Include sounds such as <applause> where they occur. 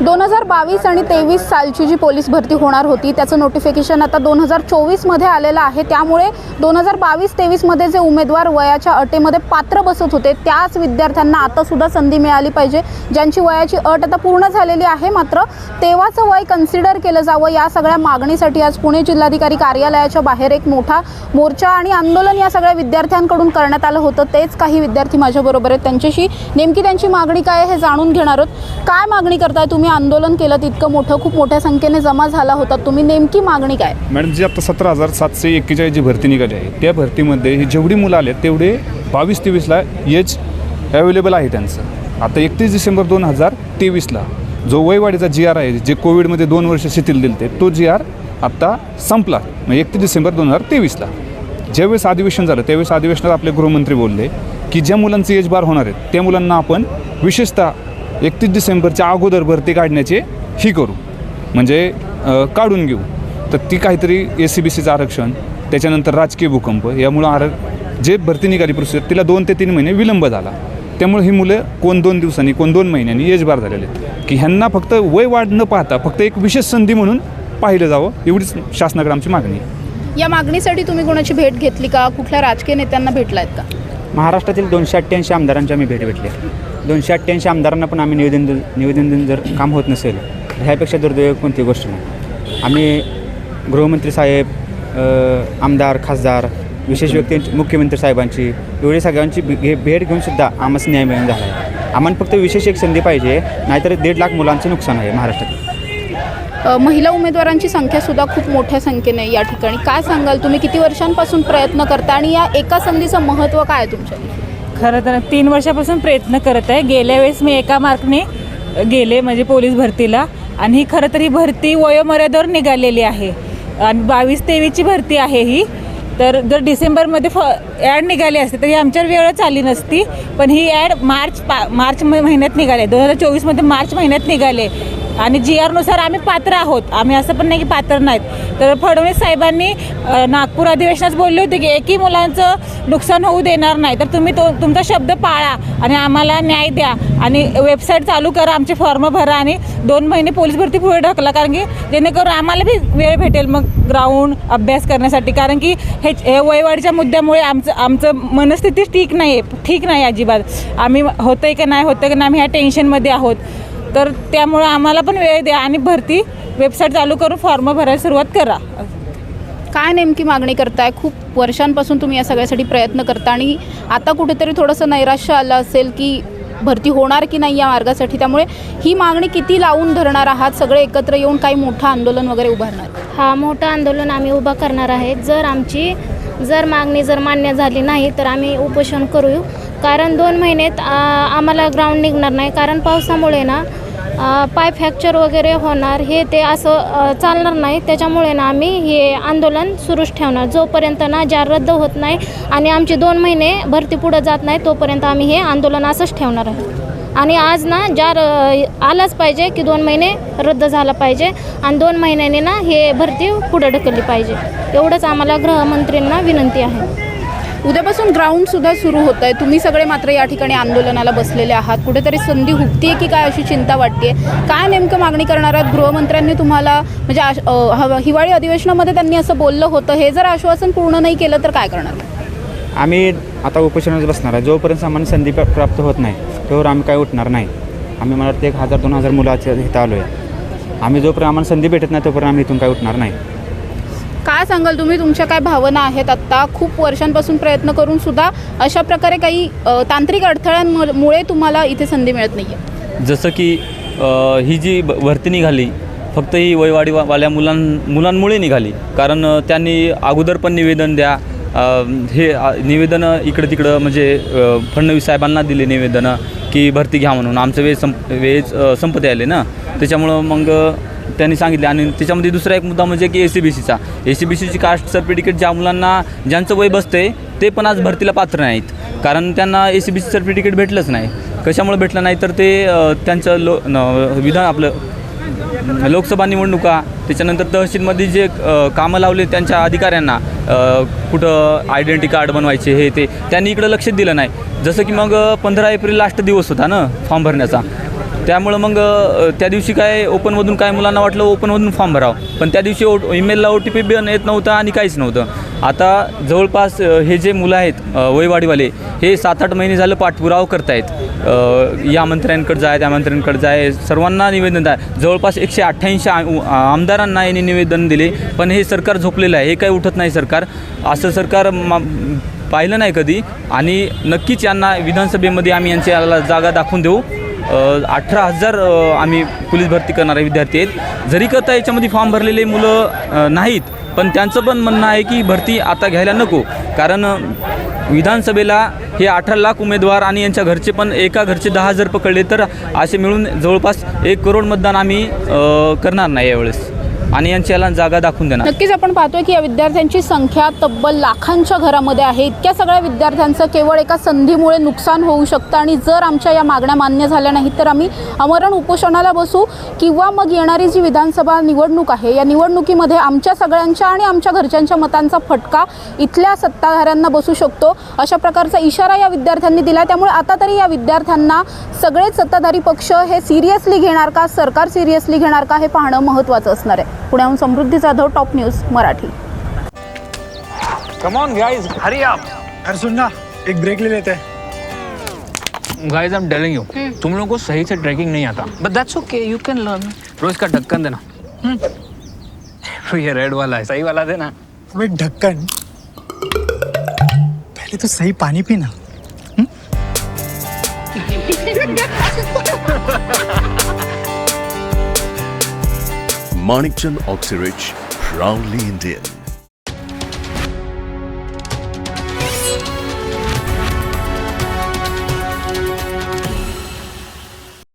दोन हजार बावीस आणि तेवीस सालची जी पोलीस भरती होणार होती त्याचं नोटिफिकेशन आता दोन हजार चोवीसमध्ये आलेलं आहे. त्यामुळे दोन हजार बावीस तेवीसमध्ये जे उमेदवार वयाच्या अटेमध्ये पात्र बसत होते त्याच विद्यार्थ्यांना आतासुद्धा संधी मिळाली पाहिजे. ज्यांची वयाची अट आता पूर्ण झालेली आहे मात्र तेव्हाचं वय कन्सिडर केलं जावं या सगळ्या मागणीसाठी आज पुणे जिल्हाधिकारी कार्यालयाच्या बाहेर एक मोठा मोर्चा आणि आंदोलन या सगळ्या विद्यार्थ्यांकडून करण्यात आलं होतं. तेच काही विद्यार्थी माझ्याबरोबर आहेत. त्यांच्याशी नेमकी त्यांची मागणी काय आहे हे जाणून घेणार आहोत. काय मागणी करताय तुम्ही? आंदोलन केलं इतकं मोठं खूप मोठ्या संख्येने जमा झाला होता. तुम्ही नेमकी मागणी काय? मॅडम जी आता सतरा हजार सातशे एक्केचाळीस जी भरती निघाली आहे त्या भरतीमध्ये ही जेवढी मुलं आले तेवढे बावीस तेवीसला एज अवेलेबल आहे त्यांचं. आता एकतीस डिसेंबर दोन हजार तेवीसला जो वयवाढीचा जी आर आहे जे कोविडमध्ये दोन वर्ष शिथिल दिले तो जी आर आत्ता संपला म्हणजे एकतीस डिसेंबर दोन हजार तेवीसला. ज्यावेळेस अधिवेशन झालं त्यावेळेस अधिवेशनात आपले गृहमंत्री बोलले की ज्या मुलांचे एज बार होणार आहेत त्या मुलांना आपण विशेषतः एकतीस डिसेंबरच्या अगोदर भरती काढण्याचे ही करू. म्हणजे काढून घेऊ. तर ती काहीतरी ए सी बी सीचं आरक्षण त्याच्यानंतर राजकीय भूकंप यामुळं आर जे भरती निघाली प्रोसेस तिला दोन ते तीन महिने विलंब झाला. त्यामुळे ही मुलं कोण दोन दिवसांनी कोण दोन महिन्यांनी एजबार झालेले आहेत. की ह्यांना फक्त वय वाढ न पाहता फक्त एक विशेष संधी म्हणून पाहिलं जावं एवढीच शासनाकडे आमची मागणी आहे. या मागणीसाठी तुम्ही कोणाची भेट घेतली का? कुठल्या राजकीय नेत्यांना भेटलायत का? महाराष्ट्रातील दोनशे अठ्ठ्याऐंशी आमदारांची आम्ही भेट घेतली दोनशे अठ्ठ्याऐंशी आमदारांना पण आम्ही निवेदन निवेदन देऊन जर काम होत नसेल तर ह्यापेक्षा दुर्दैव कोणती गोष्ट नाही. आम्ही गृहमंत्री साहेब आमदार खासदार विशेष व्यक्तींची मुख्यमंत्री साहेबांची एवढी सगळ्यांची भे- घे- भेट घेऊनसुद्धा आम्हाच आम्हाला न्याय मिळून झाला आहे. आम्हाला फक्त विशेष एक संधी पाहिजे नाहीतर दीड लाख मुलांचं नुकसान आहे महाराष्ट्रात. महिला उमेदवारांची संख्या सुद्धा खूप मोठ्या संख्येने या ठिकाणी. काय सांगाल तुम्ही? किती वर्षांपासून प्रयत्न करता आणि या एका संधीचं महत्त्व काय आहे तुमच्या? खरं तर तीन वर्षापासून प्रयत्न करत आहे. गेल्या वेळेस मी एका मार्कने गेले म्हणजे पोलीस भरतीला. आणि ही खरं तर ही भरती वयोमर्यादेवर निघालेली आहे. आणि बावीस तेवीसची भरती आहे ही. तर जर डिसेंबरमध्ये फ ॲड निघाली असते तर ही आमच्यावर वेळच आली नसती. पण ही ॲड मार्च पा मार्च म- महिन्यात निघाले दोन हजार चोवीसमध्ये मार्च महिन्यात निघाले आणि जी आरनुसार आम्ही पात्र आहोत. आम्ही असं पण नाही की पात्र नाहीत. तर फडणवीस साहेबांनी नागपूर अधिवेशनात बोलले होते की एकही मुलांचं नुकसान होऊ देणार नाही. तर तुम्ही तो तुमचा शब्द पाळा आणि आम्हाला न्याय द्या आणि वेबसाईट चालू करा आमचे फॉर्म भरा आणि दोन महिने पोलीस भरती पुढे ढकला. कारण की जेणेकरून आम्हाला बी वेळ भेटेल मग ग्राउंड अभ्यास करण्यासाठी. कारण की हे हे वयवाढीच्या मुद्द्यामुळे आमचं आमचं मनस्थिती ठीक नाही आहे ठीक नाही अजिबात. आम्ही होतंय का नाही होतं का नाही आम्ही ह्या टेन्शनमध्ये आहोत. तर त्यामुळे आम्हाला पण वेळ द्या आणि भरती वेबसाईट चालू करून फॉर्म भरायला सुरुवात करा. काय नेमकी मागणी करताय? खूप वर्षांपासून तुम्ही या सगळ्यासाठी प्रयत्न करता आणि आता कुठेतरी थोडंसं नैराश्य आलं असेल की भरती होणार की नाही या मार्गासाठी? त्यामुळे ही मागणी किती लावून धरणार आहात? सगळे एकत्र येऊन काही मोठं आंदोलन वगैरे उभारणार हा मोठं आंदोलन आम्ही उभं करणार आहे. जर आमची जर मागणी जर मान्य झाली नाही तर आम्ही उपोषण करू कारण दोन महिन्यात आ, आम्हाला ग्राउंड निघणार नाही. कारण पावसामुळे ना पाय फ्रॅक्चर वगैरे होणार हे ते असं चालणार नाही. त्याच्यामुळे ना आम्ही हे आंदोलन सुरूच ठेवणार. जोपर्यंत ना ज्या रद्द होत नाही आणि आमचे दोन महिने भरती पुढं जात नाही तोपर्यंत आम्ही हे आंदोलन असंच ठेवणार आहे. आणि आज ना ज्या र- आलाच पाहिजे की दोन महिने रद्द झाला पाहिजे आणि दोन महिन्याने ना हे भरती पुढं ढकलली पाहिजे. एवढंच आम्हाला गृहमंत्रींना विनंती आहे. उद्यापासून ग्राउंड सुद्धा सुरू होत आहे. तुम्ही सगळे मात्र या ठिकाणी आंदोलनाला बसलेले आहात. कुठेतरी संधी हुकतीये की काय अशी चिंता वाटते काय नेमकं मागणी करणार आहात? गृहमंत्र्यांनी तुम्हाला म्हणजे आश- हिवाळी अधिवेशनामध्ये त्यांनी असं बोललं होतं. हे जर आश्वासन पूर्ण नाही केलं तर काय करणार? आम्ही आता उपोषणात बसणार आहे. जोपर्यंत सामान्य संधी प्राप्त होत नाही तोवर आम्ही काय उठणार नाही. आम्ही मला वाटतं एक हजार दोन हजार मुलाच्या इथं आलो आहे आम्ही जोपर्यंत आम्हाला संधी भेटत नाही तोपर्यंत आम्ही इथून काय उठणार नाही. काय सांगाल तुम्ही? तुमच्या काय भावना आहेत आत्ता? खूप वर्षांपासून प्रयत्न करून सुद्धा अशा प्रकारे काही अ, तांत्रिक अडथळ्यांमुळे तुम्हाला इथे संधी मिळत नाही आहे जसं की अ, ही जी ब- भरती निघाली फक्त ही वयवाडीवाल्या मुलां मुलांमुळे निघाली. कारण अ, त्यांनी अगोदर पण निवेदन द्या. अ, हे अ, निवेदन इकडं तिकडं म्हणजे अ, फडणवीस साहेबांना दिले निवेदनं की भरती घ्या म्हणून. आमचं वेळ संप वेळ अ, संपत आले ना. त्याच्यामुळं मग त्यांनी सांगितले. आणि त्याच्यामध्ये दुसरा एक मुद्दा म्हणजे की ए सी बी सीचा ए सी बी सीची कास्ट सर्टिफिकेट ज्या मुलांना ज्यांचं वय बसते ते पण आज भरतीला पात्र नाहीत. कारण त्यांना A C B C certificate भेटलंच नाही. कशामुळे भेटलं नाही? तर ते त्यांचं लो न विधान आपलं लोकसभा निवडणुका त्याच्यानंतर तहसीलमध्ये जे कामं लावले त्यांच्या अधिकाऱ्यांना कुठं आयडेंटी कार्ड बनवायचे हे ते त्यांनी इकडं लक्ष दिलं नाही. जसं की मग पंधरा एप्रिल लास्ट दिवस होता ना फॉर्म भरण्याचा. त्यामुळं मग त्या दिवशी काय ओपनमधून काय मुलांना वाटलं ओपनमधून फॉर्म भरावं. पण त्या दिवशी ओ ईमेलला ओ टी पी पण येत नव्हता आणि काहीच नव्हतं. आता जवळपास हे जे मुलं आहेत वयवाडीवाले हे सात आठ महिने झालं पाठपुरावा करतायत. या मंत्र्यांकडे जाय त्या मंत्र्यांकडे जाय सर्वांना निवेदन द्या. जवळपास एकशे अठ्ठ्याऐंशी आमदारांना यांनी निवेदन दिले पण हे सरकार झोपलेलं आहे. हे काही उठत नाही सरकार. असं सरकार मा पाहिलं नाही कधी. आणि नक्कीच यांना विधानसभेमध्ये आम्ही यांची याला जागा दाखवून देऊ. अठरा हजार आम्ही पोलीस भरती करणारे विद्यार्थी आहेत. जरी करता याच्यामध्ये फॉर्म भरलेले मुलं नाहीत पण त्यांचं पण म्हणणं आहे की भरती आता घ्यायला नको. कारण विधानसभेला हे अठरा लाख उमेदवार आणि यांच्या घरचे पण एका घरचे दहा हजार पकडले तर असे मिळून जवळपास एक करोड मतदान आम्ही करणार नाही यावेळेस. आणि यांची याला जागा दाखवून देणार. नक्कीच आपण पाहतोय की या विद्यार्थ्यांची संख्या तब्बल लाखांच्या घरामध्ये आहे. इतक्या सगळ्या विद्यार्थ्यांचं केवळ एका संधीमुळे नुकसान होऊ शकतं आणि जर आमच्या या मागण्या मान्य झाल्या नाही तर आम्ही आमरण उपोषणाला बसू किंवा मग येणारी जी विधानसभा निवडणूक आहे या निवडणुकीमध्ये आमच्या सगळ्यांच्या आणि आमच्या घरच्यांच्या मतांचा फटका इथल्या सत्ताधाऱ्यांना बसू शकतो. अशा प्रकारचा इशारा या विद्यार्थ्यांनी दिला. त्यामुळे आता तरी या विद्यार्थ्यांना सगळेच सत्ताधारी पक्ष हे सिरियसली घेणार का सरकार सिरियसली घेणार का हे पाहणं महत्त्वाचं असणार आहे. पुण्याहून Samruddhi Jadhav top news Marathi. Come on guys hurry up अरे सुन ना एक ब्रेक ले लेते. हैं guys I am telling you तुम लोगों को सही से ट्रैकिंग नहीं आता. But that's okay you can learn रोज का ढक्कन देना. तो ये रेड वाला है. सही वाला देना. वो एक ढक्कन. पहले तो सही पानी पीना. <laughs> Manikchand Oxyrich, proudly Indian.